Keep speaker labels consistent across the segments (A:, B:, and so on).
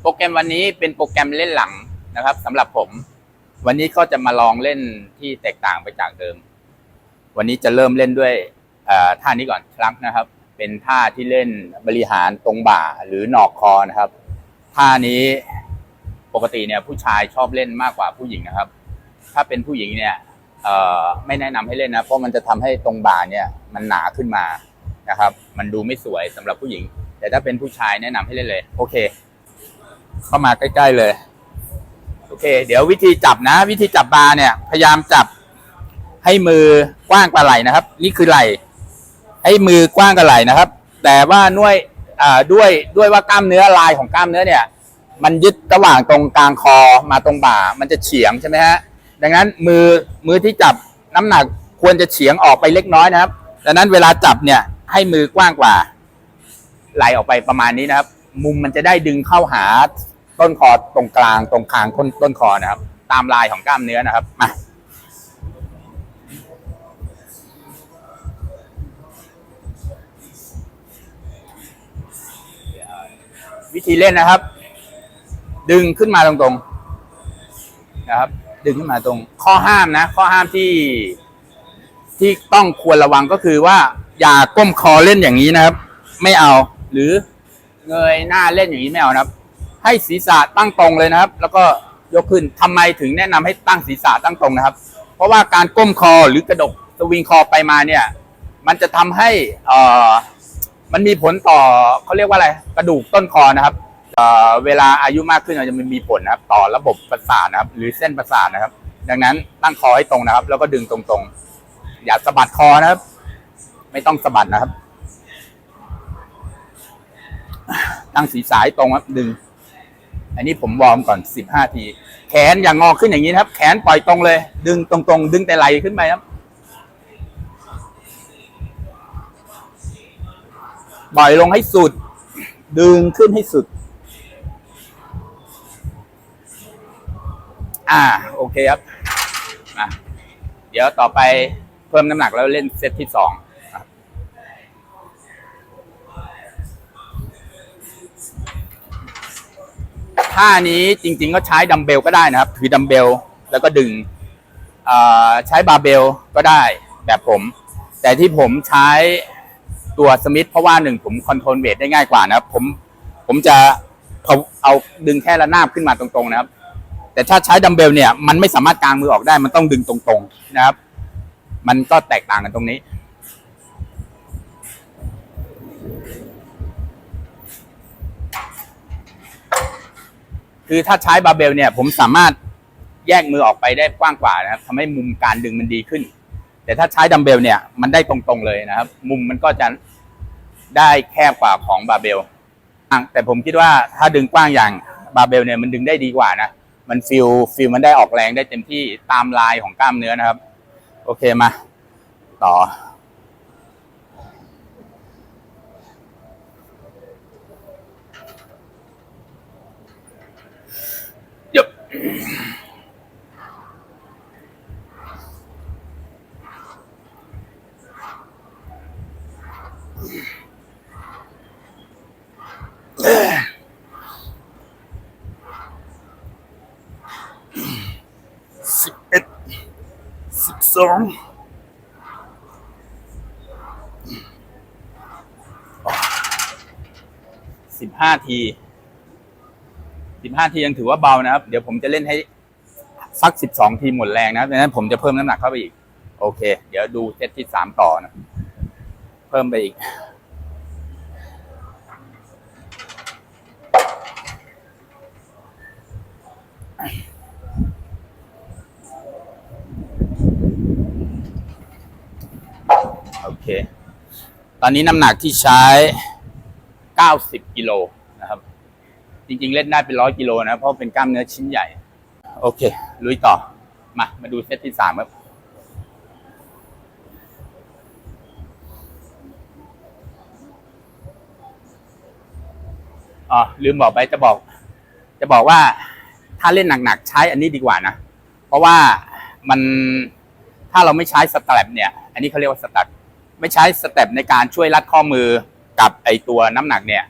A: โปรแกรมวันนี้เป็นโปรแกรมเล่นหลังนะครับสำหรับผม วันนี้ก็จะมาลองเล่นที่แตกต่างไปจากเดิม วันนี้จะเริ่มเล่นด้วยท่านี้ก่อนคลักนะครับ เป็นท่าที่เล่นบริหารตรงบ่าหรือหนอกคอนะครับ ท่านี้ปกติเนี่ยผู้ชายชอบเล่นมากกว่าผู้หญิงนะครับ ถ้าเป็นผู้หญิงเนี่ยไม่แนะนำให้เล่นนะเพราะมันจะทำให้ตรงบ่าเนี่ยมันหนาขึ้นมานะครับ มันดูไม่สวยสำหรับผู้หญิง แต่ถ้าเป็นผู้ชายแนะนำให้เล่นเลย โอเค เข้ามาใกล้ ๆเลย โอเค เดี๋ยววิธีจับนะ วิธีจับบาร์เนี่ย พยายามจับให้มือกว้างกว่าไหล่นะครับ นี่คือไหล่ให้มือกว้างกว่าไหล่นะครับ แต่ว่าด้วยอ่าด้วยด้วยว่ากล้ามเนื้อลายของกล้ามเนื้อเนี่ย มันยึดระหว่างตรงกลางคอมาตรงบ่า มันจะเฉียงใช่ไหมฮะดังนั้นมือมือที่จับน้ำหนักควรจะเฉียงออกไปเล็กน้อยนะครับ ดังนั้นเวลาจับเนี่ยให้มือกว้างกว่าไหลออกไปประมาณนี้นะครับ มุมมันจะได้ดึงเข้าหา ต้นคอตรงกลางตรงคางต้นต้นคอนะครับ ตามลายของกล้ามเนื้อนะครับมาวิธีเล่นนะครับ ดึงขึ้นมาตรงๆนะครับ ดึงขึ้นมาตรง ข้อห้ามนะ ข้อห้ามที่ที่ต้องควรระวังก็คือว่า อย่าก้มคอเล่นอย่างนี้นะครับ ไม่เอา หรือเงยหน้าเล่นอย่างนี้ไม่เอานะครับ ให้ศีรษะตั้งตรงเลยนะครับ แล้วก็ยกขึ้นทำไมถึงแนะนำให้ตั้งศีรษะตั้งตรงนะครับ เพราะว่าการก้มคอหรือกระดกสวิงคอไปมาเนี่ย มันจะทำให้เอ่อมันมีผลต่อเขาเรียกว่าอะไรกระดูกต้นคอนะครับเอ่อเวลาอายุมากขึ้นมันจะมีผลนะครับ ต่อระบบประสาทนะครับ หรือเส้นประสาทนะครับ ดังนั้นตั้งคอให้ตรงนะครับ แล้วก็ดึงตรงๆ อย่าสะบัดคอนะครับ ไม่ต้องสะบัดนะครับ ตั้งศีรษะให้ตรงครับดึง อันนี้ผมวอร์มก่อนสิบห้าที แขนอย่างงอขึ้นอย่างนี้นะครับ แขนปล่อยตรงเลย ดึงตรงๆ ดึงแต่ไหลขึ้นไปครับปล่อยลงให้สุด ดึงขึ้นให้สุด อ่า โอเคครับ เดี๋ยวต่อไปเพิ่มน้ำหนักแล้วเล่นเซตที่สอง ท่านี้จริง ๆ ก็ใช้ดัมเบลก็ได้นะครับถือดัมเบลแล้วก็ดึงใช้บาร์เบลก็ได้แบบผม แต่ที่ผมใช้ตัวสมิธเพราะว่าหนึ่งผมคอนโทรลเวทได้ง่ายกว่านะครับ ผมผมจะเอาเอาดึงแค่ระนาบขึ้นมาตรงๆนะครับ แต่ถ้าใช้ดัมเบลเนี่ยมันไม่สามารถกางมือออกได้มันต้องดึงตรงๆนะครับ มันก็แตกต่างกันตรงนี้ คือถ้าใช้บาเบลเนี่ยผมสามารถแยกมือออกไปได้กว้างกว่านะครับทำให้มุมการดึงมันดีขึ้น แต่ถ้าใช้ดัมเบลเนี่ยมันได้ตรงๆเลยนะครับ มุมมันก็จะได้แคบกว่าของบาเบลแต่ผมคิดว่าถ้าดึงกว้างอย่างบาเบลเนี่ยมันดึงได้ดีกว่านะมันฟิลฟิลมันได้ออกแรงได้เต็มที่ตามลายของกล้ามเนื้อนะครับ โอเคมา ต่อ เดี๋ยวสิบเอ็ดสิบส องสิบห้าทีสิบห้าทียังถือว่าเบานะครับ เดี๋ยวผมจะเล่นให้สักสิบสองทีหมดแรงนะครับดังนั้นผมจะเพิ่มน้ำหนักเข้าไปอีก โอเค เดี๋ยวดูเซตที่สามต่อนะ เพิ่มไปอีกโอเค ตอนนี้น้ำหนักที่ใช้ 90 กิโลนะครับ จริงๆ เล่นได้เป็นร้อยกิโลนะ เพราะเป็นกล้ามเนื้อชิ้นใหญ่ โอเค ลุยต่อ มา มาดูเซตที่สามครับอ๋อลืมบอกไปจะบอก จะบอกว่าถ้าเล่นหนักๆ ใช้อันนี้ดีกว่านะ เพราะว่ามันถ้าเราไม่ใช้สแตปเนี่ย อันนี้เขาเรียกว่าสแตป ไม่ใช้สเต็ปในการช่วยรัดข้อมือกับไอตัวน้ำหนักเนี่ย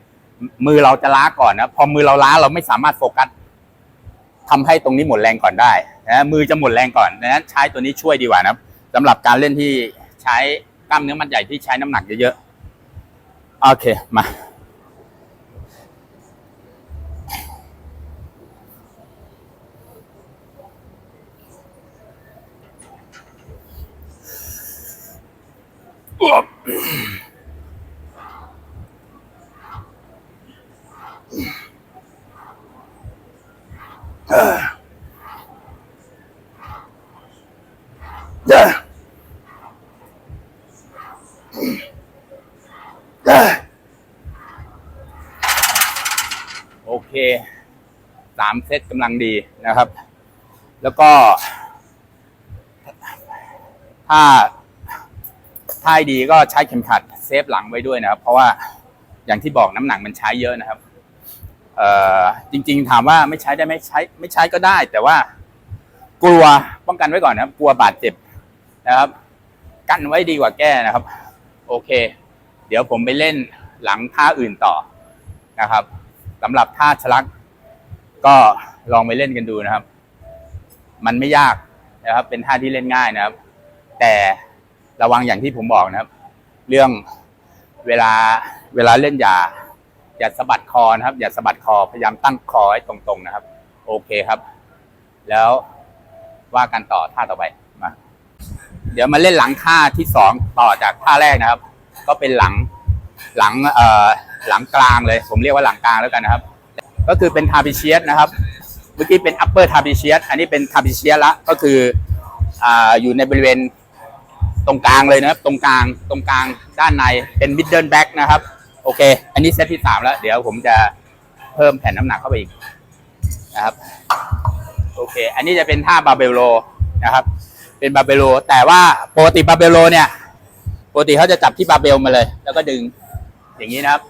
A: มือเราจะล้าก่อนนะพอมือเราล้าเราไม่สามารถโฟกัสทำให้ตรงนี้หมดแรงก่อนได้นะมือจะหมดแรงก่อนดังนั้นใช้ตัวนี้ช่วยดีกว่านะครับสำหรับการเล่นที่ใช้กล้ามเนื้อมัดใหญ่ที่ใช้น้ำหนักเยอะๆโอเคมา โอเคสามเซตกำลังดีนะครับ แล้วก็ ถ้า ถ้าให้ดีก็ใช้เข็มขัดเซฟหลังไว้ด้วยนะครับ เพราะว่าอย่างที่บอกน้ำหนักมันใช้เยอะนะครับเอ่อจริง ๆ ถามว่าไม่ใช้ได้ไหมใช้ ไม่ใช้ก็ได้ แต่ว่า กลัวป้องกันไว้ก่อนนะครับ กลัวบาดเจ็บนะครับ กั้นไว้ดีกว่าแก้นะครับ โอเค เดี๋ยวผมไปเล่นหลังท่าอื่นต่อนะครับสำหรับท่าชลัก ก็ลองไปเล่นกันดูนะครับ มันไม่ยากนะครับ เป็นท่าที่เล่นง่ายนะครับ แต่ ระวังอย่างที่ผมบอกนะครับ เรื่องเวลาเวลาเล่นอย่าอย่าสะบัดคอนะครับ อย่าสะบัดคอพยายามตั้งคอให้ตรงๆนะครับ โอเคครับ แล้วว่ากันต่อท่าต่อไปมาเดี๋ยวมาเล่นหลังท่าที่สองต่อจากท่าแรกนะครับ ก็เป็นหลังหลังเอ่อหลังกลางเลย ผมเรียกว่าหลังกลางแล้วกันนะครับ ก็คือเป็นทาบิเชียสนะครับ เมื่อกี้เป็น upper ทาบิเชียสอันนี้เป็นทาบิเชียสละก็คืออ่าอยู่ในบริเวณ ตรงกลางเลยนะครับ ตรงกลางตรงกลางด้านในเป็น middle back นะครับ โอเค อันนี้เซตที่สามแล้ว เดี๋ยวผมจะเพิ่มแผ่นน้ำหนักเข้าไปอีกนะครับ โอเค อันนี้จะเป็นท่าบาเบโลนะครับ เป็นบาเบโล แต่ว่าปกติบาเบโลเนี่ยปกติเขาจะจับที่บาเบลมาเลย แล้วก็ดึงอย่างนี้นะครับ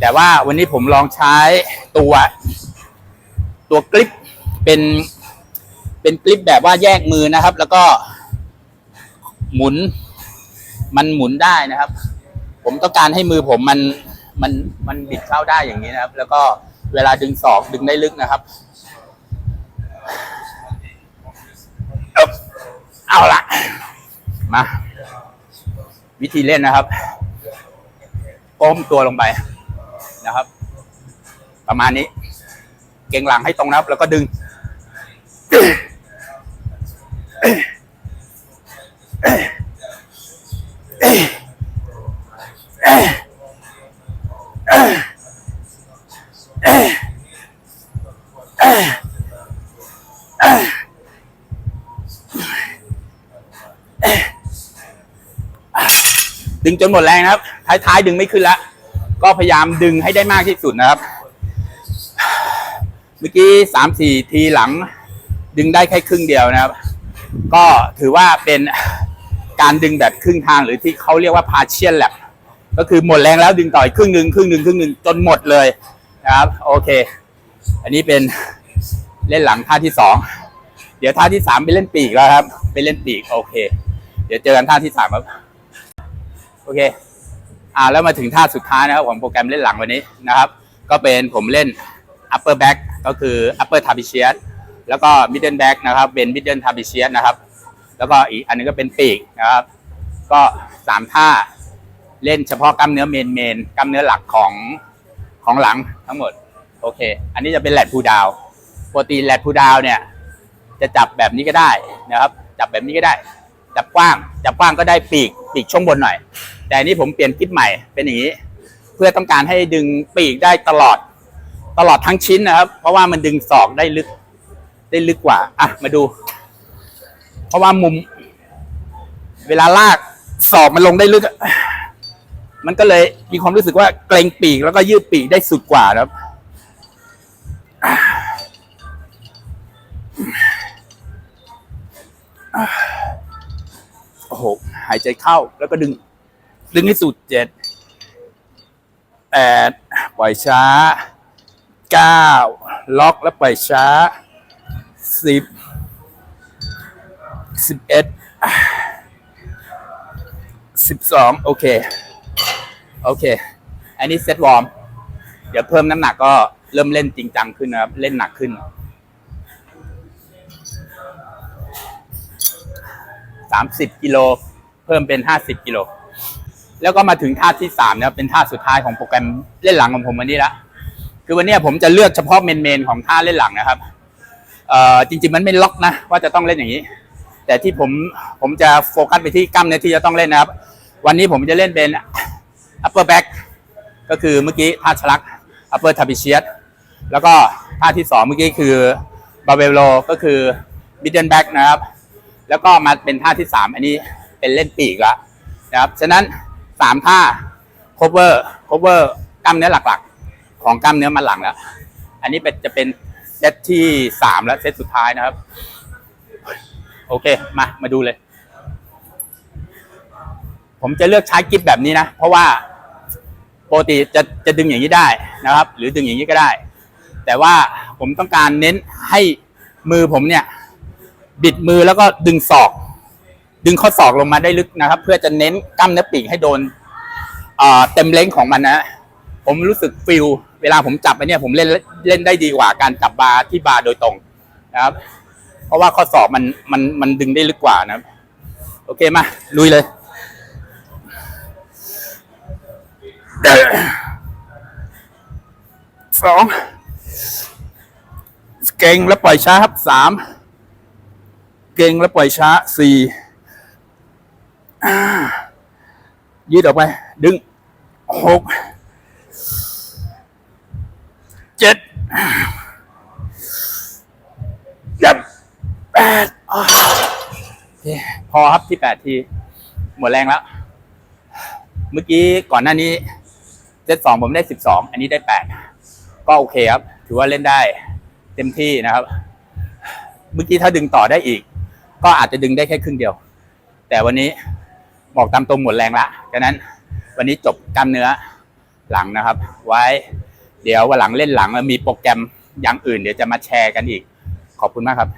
A: แต่ว่าวันนี้ผมลองใช้ตัว ตัวกลิปเป็นเป็นกลิปแบบว่าแยกมือนะครับ แล้วก็ หมุน มันหมุนได้นะครับ ผมต้องการให้มือผมมันมันมันบิดเข้าได้อย่างนี้นะครับ แล้วก็เวลาดึงศอกดึงได้ลึกนะครับ เอาละมา วิธีเล่นนะครับ ก้มตัวลงไปนะครับ ประมาณนี้ เก่งหลังให้ตรงนะครับ แล้วก็ดึง ดึงจนหมดแรงนะครับ ท้ายๆ ดึงไม่ขึ้นแล้ว ก็พยายามดึงให้ได้มากที่สุดนะครับ เมื่อกี้สามสี่ทีหลัง ดึงได้แค่ครึ่งเดียวนะครับ ก็ถือว่าเป็นการดึงแบบครึ่งทางหรือที่เขาเรียกว่า partial lap ก็คือหมดแรงแล้วดึงต่อยครึ่งหนึ่งครึ่งหนึ่งครึ่งหนึ่งจนหมดเลยนะครับ โอเค อันนี้เป็นเล่นหลังท่าที่สองเดี๋ยวท่าที่สามไปเล่นปีกแล้วครับ ไปเล่นปีกโอเค เดี๋ยวเจอกันท่าที่สามครับ โอเค อ่าแล้วมาถึงท่าสุดท้ายนะครับของโปรแกรมเล่นหลังวันนี้นะครับ ก็เป็นผมเล่น upper back ก็คือ upper trapezius แล้วก็ middle back นะครับ เป็น middle trapezius นะครับ แล้วก็อีกอันนึงก็เป็นปีกนะครับ ก็สามท่าเล่นเฉพาะกล้ามเนื้อเมนเมนกล้ามเนื้อหลักของของหลังทั้งหมด โอเค อันนี้จะเป็นแลดพูดาวปกติแลดพูดาวเนี่ย จะจับแบบนี้ก็ได้นะครับ จับแบบนี้ก็ได้ จับกว้าง จับกว้างก็ได้ปีกปีกช่วงบนหน่อย แต่อันนี้ผมเปลี่ยนคิดใหม่เป็นอย่างนี้ เพื่อต้องการให้ดึงปีกได้ตลอดตลอดทั้งชิ้นนะครับ เพราะว่ามันดึงศอกได้ลึก ได้ลึกกว่า อะ มาดู เพราะว่ามุม เวลาลากศอกมันลงได้ลึก มันก็เลยมีความรู้สึกว่าเกรงปีกแล้วก็ยืดปีกได้สุดกว่าครับ โอ้โหหายใจเข้าแล้วก็ดึง ดึงให้สุดเจ็ดแปดปล่อยช้าเก้าล็อกแล้วปล่อยช้าสิบสิบเอ็ดสิบสองโอเค โอเค อันนี้เซตวอร์ม เดี๋ยวเพิ่มน้ำหนักก็เริ่มเล่นจริงจังขึ้นนะครับ เล่นหนักขึ้น สามสิบกิโลเพิ่มเป็นห้าสิบกิโลแล้วก็มาถึงท่าที่สามนะครับเป็นท่าสุดท้ายของโปรแกรมเล่นหลังของผมวันนี้ละคือวันนี้ผมจะเลือกเฉพาะเมนเมนของท่าเล่นหลังนะครับเอ่อจริง ๆ มันไม่ล็อกนะ ว่าจะต้องเล่นอย่างนี้ แต่ที่ผมผมจะโฟกัสไปที่กล้ามเนื้อที่จะต้องเล่นนะครับ วันนี้ผมจะเล่นเป็น upper back ก็คือเมื่อกี้ท่าชลัก upper trapezius แล้วก็ท่าที่สองเมื่อกี้คือ barbell row ก็คือ middle back นะครับ แล้วก็มาเป็นท่าที่สามอันนี้เป็นเล่นปีกละนะครับฉะนั้นสามท่า cover cover กล้ามเนื้อหลักๆ ของกล้ามเนื้อมันหลังแล้วอันนี้เป็นจะเป็นเซตที่สามและเซตสุดท้ายนะครับ โอเคมามาดูเลย ผมจะเลือกใช้กิฟแบบนี้นะ เพราะว่าปกติจะจะดึงอย่างนี้ได้นะครับ หรือดึงอย่างนี้ก็ได้ แต่ว่าผมต้องการเน้นให้มือผมเนี่ย บิดมือแล้วก็ดึงศอก ดึงข้อศอกลงมาได้ลึกนะครับ เพื่อจะเน้นกล้ามเนื้อปีกให้โดนเต็มเล้งของมันนะ ผมรู้สึกฟิลเวลาผมจับไปเนี่ยผมเล่นเล่นได้ดีกว่าการจับบาร์ที่บาร์โดยตรงนะครับ เพราะว่าข้อศอกมันมันมันดึงได้ลึกกว่านะครับ โอเคมาลุยเลยสองเก่งแล้วปล่อยช้าครับสาม เก่งแล้วปล่อยช้าสี่ยืดออกไป ดึงหกเจ็ดยับแปดพอครับที่แปดที หมดแรงแล้ว เมื่อกี้ก่อนหน้านี้เซตสองผมได้สิบสองอันนี้ได้แปดก็โอเคครับ ถือว่าเล่นได้ เต็มที่นะครับ เมื่อกี้ถ้าดึงต่อได้อีก ก็อาจจะดึงได้แค่ครึ่งเดียว แต่วันนี้บอกตามตรงหมดแรงละฉะนั้นวันนี้จบกล้ามเนื้อหลังนะครับ ไว้ เดี๋ยววันหลังเล่นหลังแล้วมีโปรแกรมอย่างอื่น เดี๋ยวจะมาแชร์กันอีก ขอบคุณมากครับ